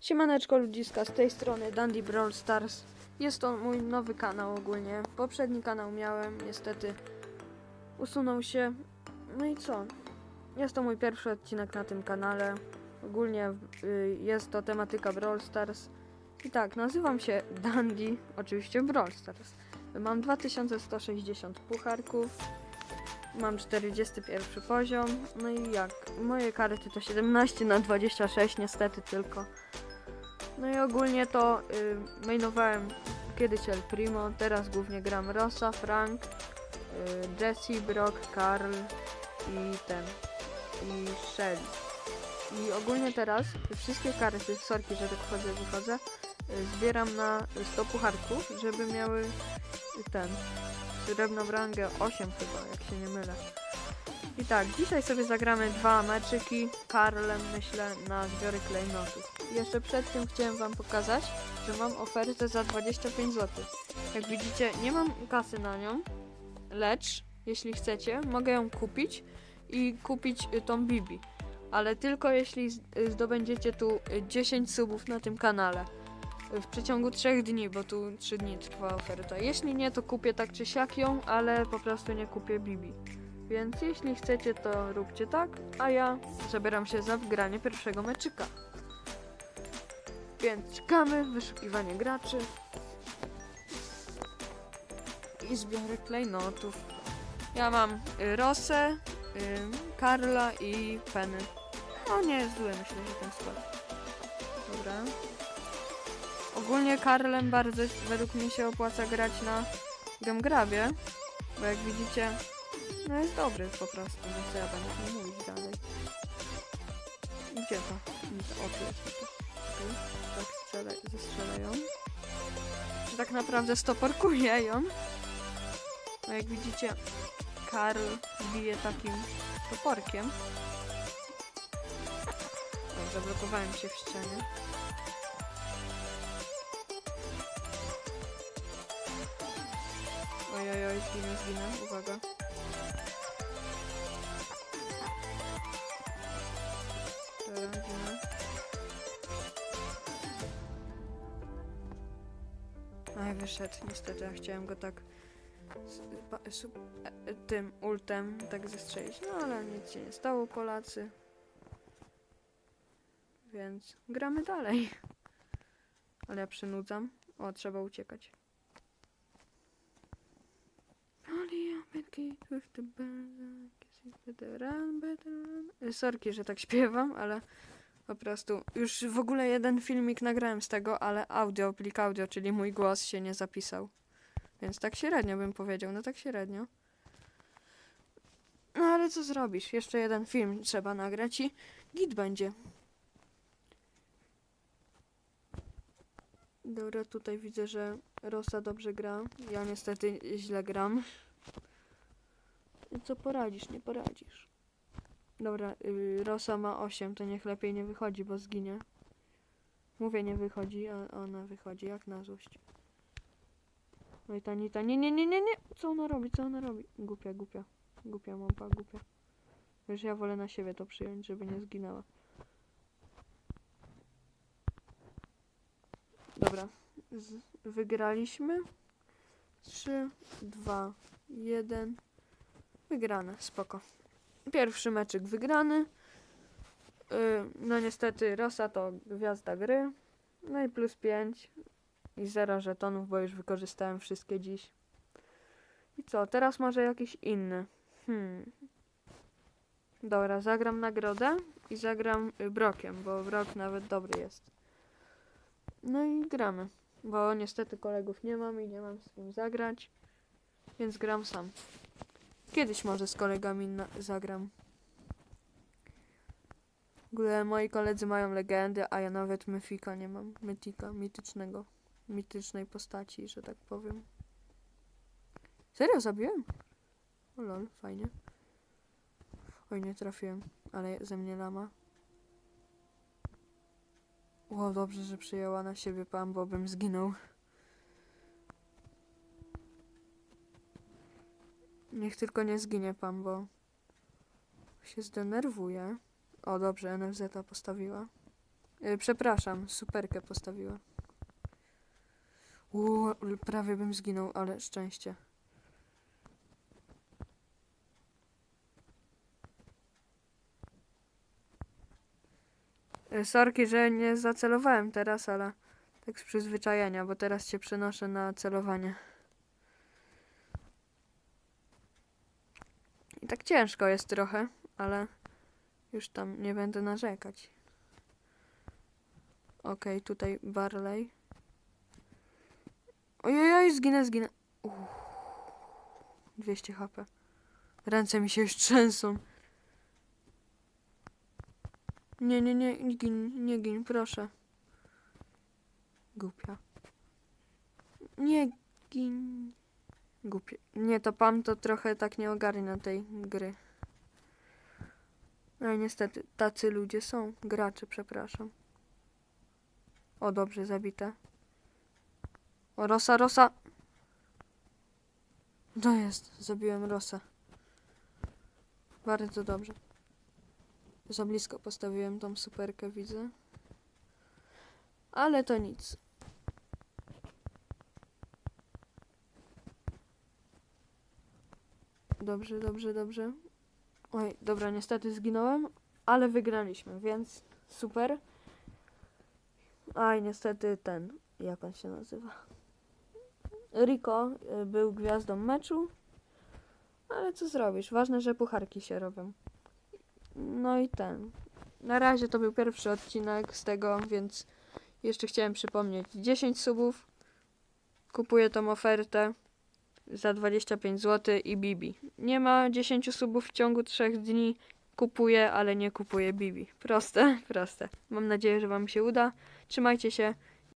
Siemaneczko ludziska, z tej strony Dandy Brawl Stars. Jest to mój nowy kanał ogólnie. Poprzedni kanał miałem, niestety usunął się. No i co? Jest to mój pierwszy odcinek na tym kanale. Ogólnie y, jest to tematyka Brawl Stars. I tak, nazywam się Dandy, oczywiście Brawl Stars. Mam 2160 pucharków. Mam 41 poziom. No i jak? Moje karty to 17 na 26 niestety tylko. No i ogólnie to y, mainowałem kiedyś El Primo, teraz głównie gram Rosa, Frank, y, Jesse, Brock, Karl i ten, i Shelly. I ogólnie teraz wszystkie karty, sorki, że tak wchodzę, wychodzę, y, zbieram na 100 pucharków, żeby miały ten, srebrną rangę 8 chyba, jak się nie mylę. I tak, dzisiaj sobie zagramy dwa meczyki Karlem, myślę, na zbiory klejnotów. Jeszcze przed tym chciałem wam pokazać, że mam ofertę za 25 zł. Jak widzicie, nie mam kasy na nią, lecz jeśli chcecie, mogę ją kupić i kupić y, tą Bibi. Ale tylko jeśli y, zdobędziecie tu y, 10 subów na tym kanale. Y, W przeciągu 3 dni, bo tu 3 dni trwa oferta. Jeśli nie, to kupię tak czy siak ją, ale po prostu nie kupię Bibi. Więc jeśli chcecie, to róbcie tak, a ja zabieram się za wgranie pierwszego meczyka. Więc czekamy, wyszukiwanie graczy. I zbiorę klejnotów. Ja mam y, Rosę, y, Karla i Penny. No nie jest zły, myślę, że ten skład. Dobra. Ogólnie Karlem bardzo według mnie się opłaca grać na Gemgrabie, bo jak widzicie, no jest dobry po prostu, no co ja będę mówić dalej. Gdzie to? O, tu jest. Tak strzela, zestrzelają. Tak naprawdę stoporkuje ją. No jak widzicie, Karl bije takim toporkiem. O, zablokowałem się w ścianie. Oj, oj, oj, zginę, zginę, uwaga. Wyszedł, niestety, ja chciałem go tak z, pa, e, e, tym ultem tak zestrzelić, no ale nic się nie stało, Polacy. Więc gramy dalej. Ale ja przynudzam. O, trzeba uciekać. A. Y, Sorki, że tak śpiewam, ale po prostu już w ogóle jeden filmik nagrałem z tego, ale audio, plik audio, czyli mój głos się nie zapisał. Więc tak średnio bym powiedział, no tak średnio. No ale co zrobisz? Jeszcze jeden film trzeba nagrać i git będzie. Dobra, tutaj widzę, że Rosa dobrze gra. Ja niestety źle gram. Co poradzisz? Nie poradzisz. Dobra, yy, Rosa ma 8, to niech lepiej nie wychodzi, bo zginie. Mówię, nie wychodzi, a ona wychodzi, jak na złość. No i ta Nita, nie, nie, nie, nie, nie! Co ona robi, co ona robi? Głupia, głupia. Głupia małpa, głupia. Wiesz, ja wolę na siebie to przyjąć, żeby nie zginęła. Dobra, z, wygraliśmy. 3, 2, 1. Wygrane, spoko. Pierwszy meczyk wygrany. Yy, no niestety Rosa to gwiazda gry. No i plus 5 i 0 żetonów, bo już wykorzystałem wszystkie dziś. I co, teraz może jakiś inny. Hmm. Dobra, zagram nagrodę i zagram y, Brokiem, bo Brok nawet dobry jest. No i gramy, bo niestety kolegów nie mam i nie mam z kim zagrać, więc gram sam. Kiedyś może z kolegami zagram. W ogóle moi koledzy mają legendy, a ja nawet myfika nie mam. Mytika, mitycznego. Mitycznej postaci, że tak powiem. Serio zabiłem? O lol, fajnie. Oj, nie trafiłem, ale ze mnie lama. O, dobrze, że przyjęła na siebie pan, bo bym zginął. Niech tylko nie zginie pan, bo się zdenerwuje. O, dobrze, NFZ postawiła. Y, Przepraszam, superkę postawiłem. Uuu, prawie bym zginął, ale szczęście. Y, Sorki, że nie zacelowałem teraz, ale tak z przyzwyczajenia, bo teraz cię przenoszę na celowanie. I tak ciężko jest trochę, ale już tam nie będę narzekać. Okej, tutaj Barley. Ojej, zginę, zginę. Uff. 200 HP. Ręce mi się już trzęsą. Nie, nie, nie, nie gin, nie gin, proszę. Głupia. Nie gin. Głupie. Nie, to Pam to trochę tak nie ogarnia tej gry. No i niestety, tacy ludzie są. Gracze, przepraszam. O, dobrze, zabite. O, Rosa, Rosa! To jest, zabiłem Rosę. Bardzo dobrze. Za blisko postawiłem tą superkę, widzę. Ale to nic. Dobrze, dobrze, dobrze. Oj, dobra, niestety zginąłem, ale wygraliśmy, więc super. Aj, niestety ten, jak on się nazywa? Rico y, był gwiazdą meczu, ale co zrobisz? Ważne, że pucharki się robią. No i ten. Na razie to był pierwszy odcinek z tego, więc jeszcze chciałem przypomnieć. 10 subów. Kupuję tą ofertę za 25 zł i Bibi. Nie ma 10 subów w ciągu 3 dni. Kupuję, ale nie kupuję Bibi. Proste, proste. Mam nadzieję, że Wam się uda. Trzymajcie się